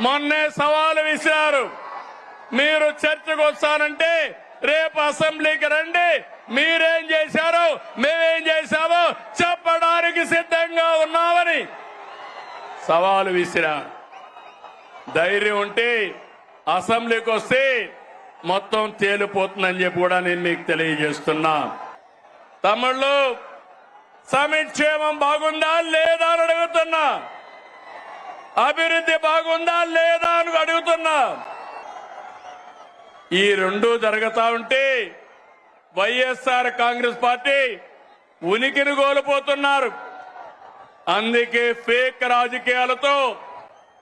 మొన్నే సవాలు విసిరారు. మీరు చర్చకు వస్తానంటే రేపు అసెంబ్లీకి రండి. మీరేం చేశారో మేమేం చేశామో చెప్పడానికి సిద్ధంగా ఉన్నామని సవాలు విసిరా. ధైర్యం ఉంటే అసెంబ్లీకి వస్తే మొత్తం తేలిపోతుందని చెప్పి కూడా నేను మీకు తెలియజేస్తున్నా. తమిళ్ళు సమిక్షేమం బాగుందా లేదా అని అడుగుతున్నా. అభివృద్ధి బాగుందా లేదా అని అడుగుతున్నా. ఈ రెండు జరుగుతా ఉంటే వైఎస్ఆర్ కాంగ్రెస్ పార్టీ ఉనికిని కోల్పోతున్నారు. అందుకే ఫేక్ రాజకీయాలతో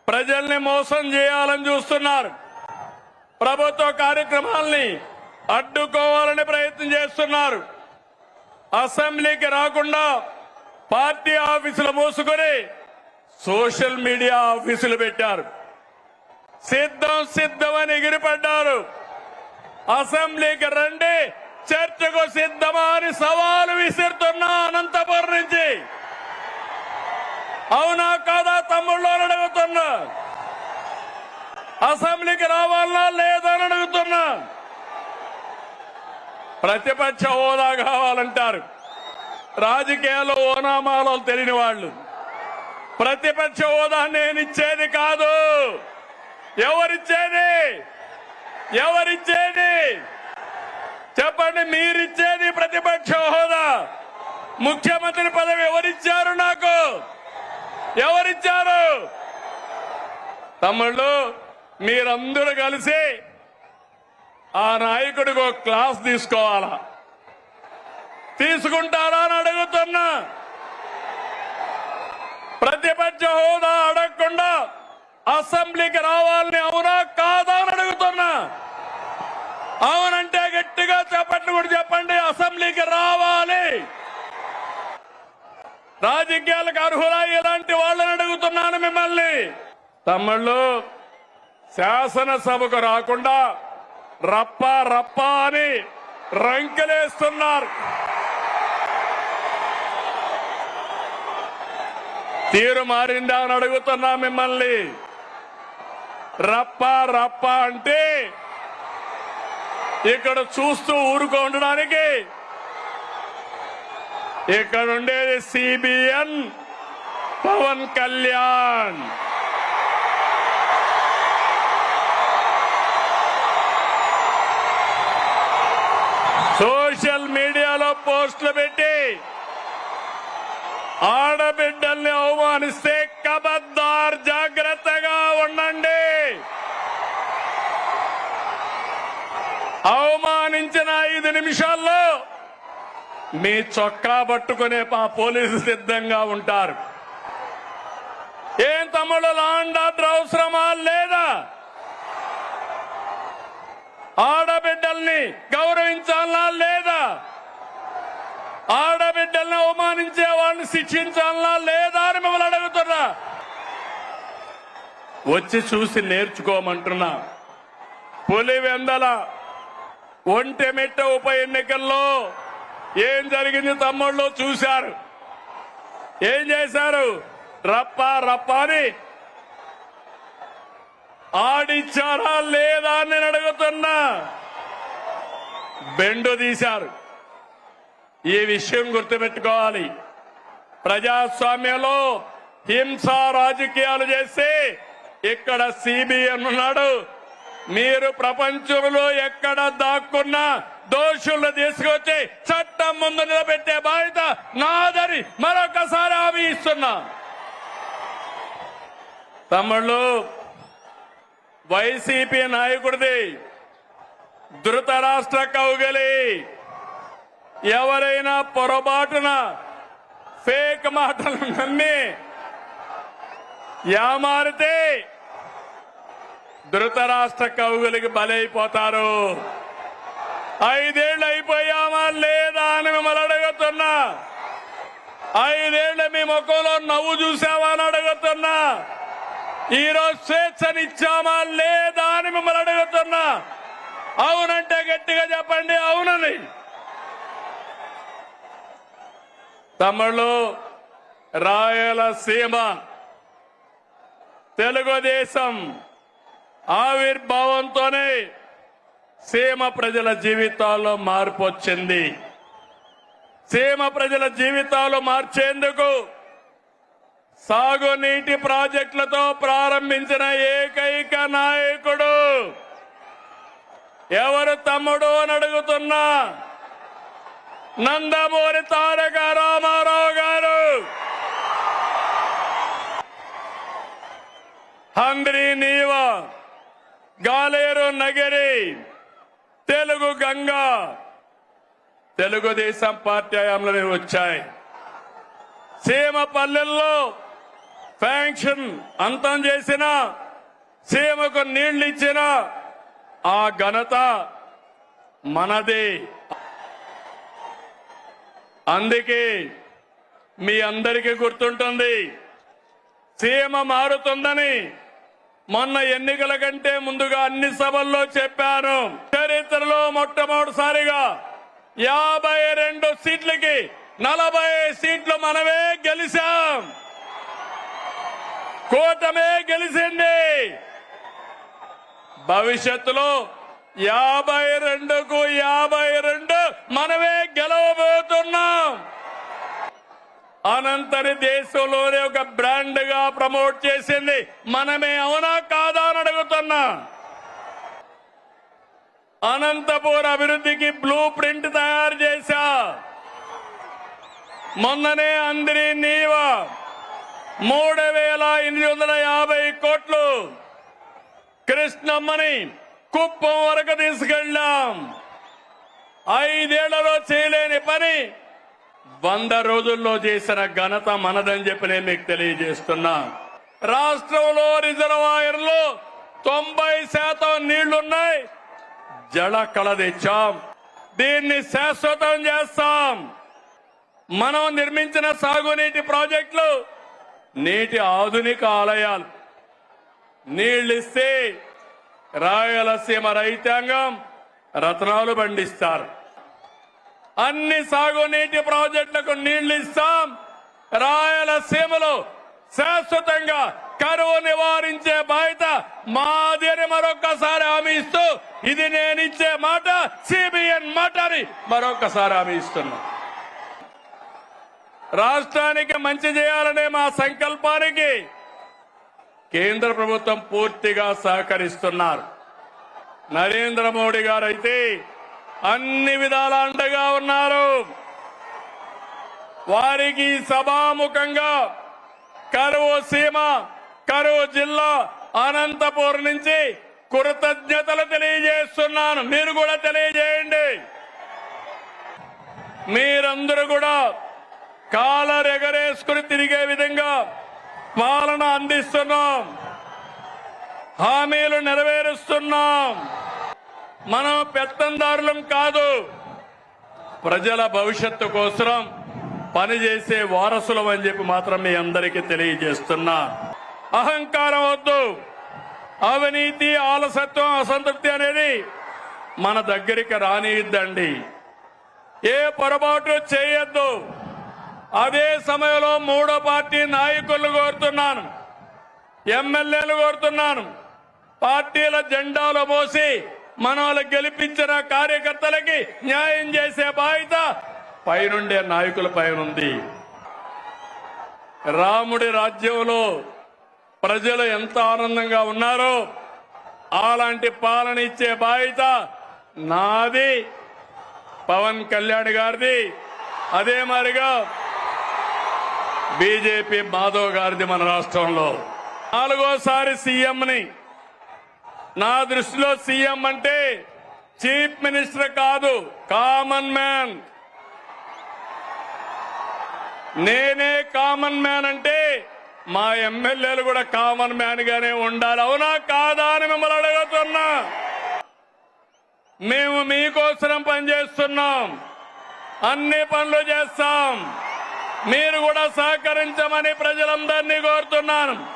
ప్రజల్ని మోసం చేయాలని చూస్తున్నారు. ప్రభుత్వ కార్యక్రమాల్ని అడ్డుకోవాలని ప్రయత్నం చేస్తున్నారు. అసెంబ్లీకి రాకుండా పార్టీ ఆఫీసులు మూసుకొని సోషల్ మీడియా ఆఫీసులు పెట్టారు. సిద్ధం సిద్ధమని ఎగిరిపడ్డారు. అసెంబ్లీకి రండి చర్చకు సిద్ధమా అని సవాలు విసిరుతున్నా అనంతపురం నుంచి. అవునా కాదా తమ్ముళ్ళు అని అడుగుతున్నా. అసెంబ్లీకి రావాలనా లేదా అడుగుతున్నా. ప్రతిపక్ష హోదా కావాలంటారు. రాజకీయాల్లో ఓనామాలో తెలియని వాళ్ళు. ప్రతిపక్ష హోదా నేను ఇచ్చేది కాదు. ఎవరిచ్చేది? ఎవరిచ్చేది? చెప్పండి మీరిచ్చేది ప్రతిపక్ష హోదా? ముఖ్యమంత్రి పదవి ఎవరిచ్చారు నాకు? ఎవరిచ్చారు? తమ్ముళ్ళు మీరందరూ కలిసి ఆ నాయకుడికి ఒక క్లాస్ తీసుకోవాలా? తీసుకుంటారా అని అడుగుతున్నా. ప్రతిపక్ష హోదా అడగకుండా అసెంబ్లీకి రావాలని అవునా కాదా అని అడుగుతున్నా. అవునంటే గట్టిగా చెప్పండి కూడా చెప్పండి. అసెంబ్లీకి రావాలి. రాజకీయాలకు అర్హులా ఇలాంటి వాళ్ళని అడుగుతున్నాను మిమ్మల్ని? తమ్ముళ్ళు శాసనసభకు రాకుండా రప్ప రప్ప అని రంకెలేస్తున్నారు. తీరు మారిందా అని అడుగుతున్నా మిమ్మల్ని. రప్ప రప్ప అంటే ఇక్కడ చూస్తూ ఊరుకో ఉండడానికి. ఇక్కడ ఉండేది సిబిఎన్ పవన్ కళ్యాణ్. సోషల్ మీడియాలో పోస్టులు పెట్టి ఆడబిడ్డల్ని అవమానిస్తే కబద్దార్ జాగ్రత్తగా ఉండండి. అవమానించిన ఐదు నిమిషాల్లో మీ చొక్కా పట్టుకునే మా పోలీసు సిద్ధంగా ఉంటారు. ఏం తమ్ముడు లాండ్ ఆర్డర్ అవసరమా లేదా? ఆడబిడ్డల్ని గౌరవించాలా లేదా? ఆడబిడ్డల్ని అవమానించే వాళ్ళని శిక్షించాలా లేదా అని మిమ్మల్ని అడుగుతున్నా. వచ్చి చూసి నేర్చుకోమంటున్నా. పులివెందల ఒంటెమిట్ట ఉప ఎన్నికల్లో ఏం జరిగింది తమ్ముళ్ళు చూశారు. ఏం చేశారు? రప్ప రప్ప అని ఆడిచ్చారా లేదా అని నేను అడుగుతున్నా. బెండు తీశారు. ఈ విషయం గుర్తుపెట్టుకోవాలి. ప్రజాస్వామ్యంలో హింస రాజకీయాలు చేస్తే ఇక్కడ సిబిఎం ఉన్నాడు. మీరు ప్రపంచంలో ఎక్కడ దాక్కున్నా దోషులను తీసుకొచ్చి చట్టం ముందు నిలబెట్టే బాధ్యత నాదని మరొకసారి హామీ ఇస్తున్నా తమ్ముళ్ళు వైసీపీ నాయకుడిది ధృతరాష్ట్ర కౌగలి. ఎవరైనా పొరపాటున ఫేక్ మాటలు నమ్మి యామారితే ధృతరాష్ట్ర కవుగులకి బలైపోతారు. ఐదేళ్ళు అయిపోయామా లేదా అని మిమ్మల్ని అడుగుతున్నా. ఐదేళ్ళు మీ ముఖంలో నవ్వు చూసావా అని అడుగుతున్నా. ఈరోజు స్వేచ్ఛనిచ్చామా లేదా అని మిమ్మల్ని అడుగుతున్నా. అవునంటే గట్టిగా చెప్పండి అవునని. తమిళు రాయలసీమ తెలుగుదేశం ఆవిర్భావంతోనే సీమ ప్రజల జీవితాల్లో మార్పు వచ్చింది. సీమ ప్రజల జీవితాలు మార్చేందుకు సాగునీటి ప్రాజెక్టులతో ప్రారంభించిన ఏకైక నాయకుడు ఎవరు తమ్ముడు అని అడుగుతున్నా? నందమూరి తారక రామారావు గారు. హంద్రి నీవ గాలేరు నగరి తెలుగు గంగా. తెలుగుదేశం పార్టీ హయాంలో వచ్చాయి. సీమ పల్లెల్లో ఫ్యాంక్షన్ అంతం చేసిన సీమకు నీళ్ళు ఇచ్చిన ఆ ఘనత మనది. అందుకే మీ అందరికీ గుర్తుంటుంది సీమ మారుతుందని మొన్న ఎన్నికల కంటే ముందుగా అన్ని సభల్లో చెప్పాను. చరిత్రలో మొట్టమొదటిసారిగా యాభై రెండు సీట్లకి నలభై సీట్లు మనమే గెలిచాం. కూటమే గెలిచింది. భవిష్యత్తులో యాభై రెండుకు యాభై రెండు మనమే గెలవబోతున్నాం. అనంతరి దేశంలోనే ఒక బ్రాండ్గా ప్రమోట్ చేసింది. మనమే అవునా కాదా అని అడుగుతున్నా. అనంతపూర్ అభివృద్ధికి బ్లూ ప్రింట్ తయారు చేశా. మొన్ననే అందరి నీవ. మూడు వేల ఎనిమిది వందల యాభై కోట్లు. కృష్ణమ్మని కుప్పం వరకు తీసుకెళ్ళాం. ఐదేళ్ళలో చేయలేని పని వంద రోజుల్లో చేసిన ఘనత మనదని చెప్పి నేను మీకు తెలియజేస్తున్నా. రాష్ట్రంలో రిజర్వాయర్లో తొంభై శాతం నీళ్ళున్నాయి. జల కళ తెచ్చాం. దీన్ని శాశ్వతం చేస్తాం. మనం నిర్మించిన సాగునీటి ప్రాజెక్టులు నీటి ఆధునిక ఆలయాలు. నీళ్ళిస్తే రాయలసీమ రైతాంగం రత్నాలు పండిస్తారు. అన్ని సాగునీటి ప్రాజెక్టులకు నీళ్ళు ఇస్తాం రాయలసీమలో శాశ్వతంగా కరువు నివారించే బాధ్యత మాదిరి మరొకసారి మరొక్కసారి హామీ ఇస్తూ ఇది నేను ఇచ్చే మాట సిబిఎన్ మాట అని మరొక్కసారి హామీ ఇస్తున్నా. రాష్ట్రానికి మంచి చేయాలనే మా సంకల్పానికి కేంద్ర ప్రభుత్వం పూర్తిగా సహకరిస్తున్నారు. నరేంద్ర మోడీ గారు అయితే అన్ని విధాల అండగా ఉన్నారు. వారికి సభాముఖంగా కరువు సీమ కరువు జిల్లా అనంతపూర్ నుంచి కృతజ్ఞతలు తెలియజేస్తున్నాను. మీరు కూడా తెలియజేయండి. మీరందరూ కూడా కాలరెగరేసుకుని తిరిగే విధంగా పాలన అందిస్తున్నాం. హామీలు నెరవేరుస్తున్నాం. మనం పెత్తందారులం కాదు. ప్రజల భవిష్యత్తు కోసం పనిచేసే వారసులం అని చెప్పి మాత్రం మీ అందరికీ తెలియజేస్తున్నా. అహంకారం వద్దు. అవినీతి ఆలసత్వం అసంతృప్తి అనేది మన దగ్గరికి రానియద్దండి ఏ పొరపాటు చేయొద్దు. అదే సమయంలో మూడో పార్టీ నాయకులు కోరుతున్నాను. ఎమ్మెల్యేలు కోరుతున్నాను. పార్టీల జెండాలు మోసి మన వాళ్ళు గెలిపించిన కార్యకర్తలకి న్యాయం చేసే బాధ్యత పైనుండే నాయకుల పైన ఉంది రాముడి రాజ్యంలో ప్రజలు ఎంత ఆనందంగా ఉన్నారో అలాంటి పాలన ఇచ్చే బాధ్యత నాది. పవన్ కళ్యాణ్ గారిది. అదే మరిగా బీజేపీ మాధవ్ గారిది మన రాష్ట్రంలో. నాలుగోసారి సీఎంని నా దృష్టిలో సీఎం అంటే చీఫ్ మినిస్టర్ కాదు కామన్ మ్యాన్. నేనే కామన్ మ్యాన్ అంటే మా ఎమ్మెల్యేలు కూడా కామన్ మ్యాన్ గానే ఉండాలి. అవునా కాదా అని మిమ్మల్ని అడుగుతున్నా. మేము మీకోసం పనిచేస్తున్నాం. అన్ని పనులు చేస్తాం. మీరు కూడా సహకరించమని ప్రజలందరినీ కోరుతున్నాను.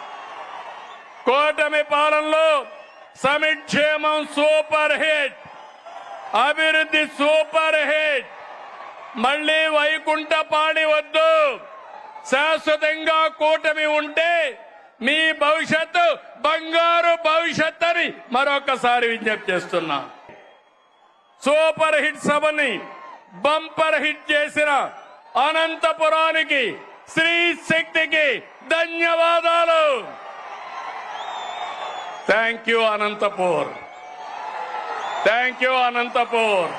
కూటమి పాలనలో సంక్షేమం సూపర్ హిట్. అభివృద్ధి సూపర్ హిట్. మళ్ళీ వైకుంఠ పాడి వద్దు. శాశ్వతంగా కూటమి ఉంటే మీ భవిష్యత్తు బంగారు భవిష్యత్ అని మరొకసారి విజ్ఞప్తి చేస్తున్నా. సూపర్ హిట్ సభని బంపర్ హిట్ చేసిన అనంతపురానికి శ్రీ శక్తికి ధన్యవాదాలు. Thank you Anantapur thank you Anantapur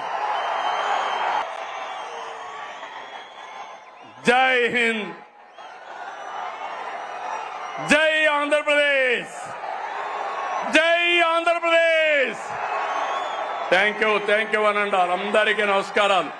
Jai Hind Jai Andhra Pradesh Jai Andhra Pradesh thank you thank you అనండి అందరికీ నమస్కారాలు